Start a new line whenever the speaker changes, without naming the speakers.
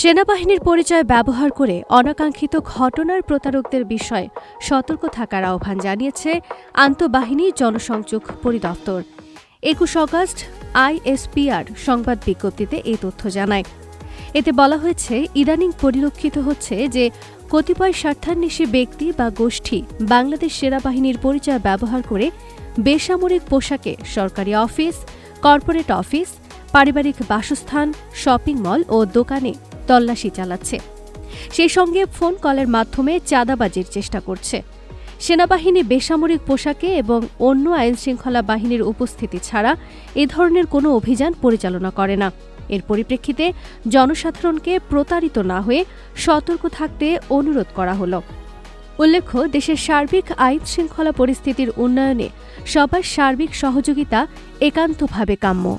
সেনাবাহিনীর পরিচয় ব্যবহার করে অনাকাঙ্ক্ষিত ঘটনার প্রতারকদের বিষয়ে সতর্ক থাকার আহ্বান জানিয়েছে আন্তঃবাহিনী জনসংযোগ পরিদপ্তর। একুশ অগস্ট আইএসপিআর সংবাদ বিজ্ঞপ্তিতে এই তথ্য জানায়। এতে বলা হয়েছে, ইদানিং পরিলক্ষিত হচ্ছে যে কতিপয় স্বার্থান্বেষী ব্যক্তি বা গোষ্ঠী বাংলাদেশ সেনাবাহিনীর পরিচয় ব্যবহার করে বেসামরিক পোশাকে সরকারি অফিস, কর্পোরেট অফিস, পারিবারিক বাসস্থান, শপিং মল ও দোকানে তল্লাশি চালাচ্ছে। সেই সঙ্গে ফোন কলের মাধ্যমে চাঁদাবাজির চেষ্টা করছে। সেনাবাহিনী বেসামরিক পোশাকে এবং অন্য আইনশৃঙ্খলা বাহিনীর উপস্থিতি ছাড়া এ ধরনের কোনো অভিযান পরিচালনা করে না। এর পরিপ্রেক্ষিতে জনসাধারণকে প্রতারিত না হয়ে সতর্ক থাকতে অনুরোধ করা হলো। উল্লেখ্য, দেশের সার্বিক আইন শৃঙ্খলা পরিস্থিতির উন্নয়নে সবার সার্বিক সহযোগিতা একান্তভাবে কাম্য।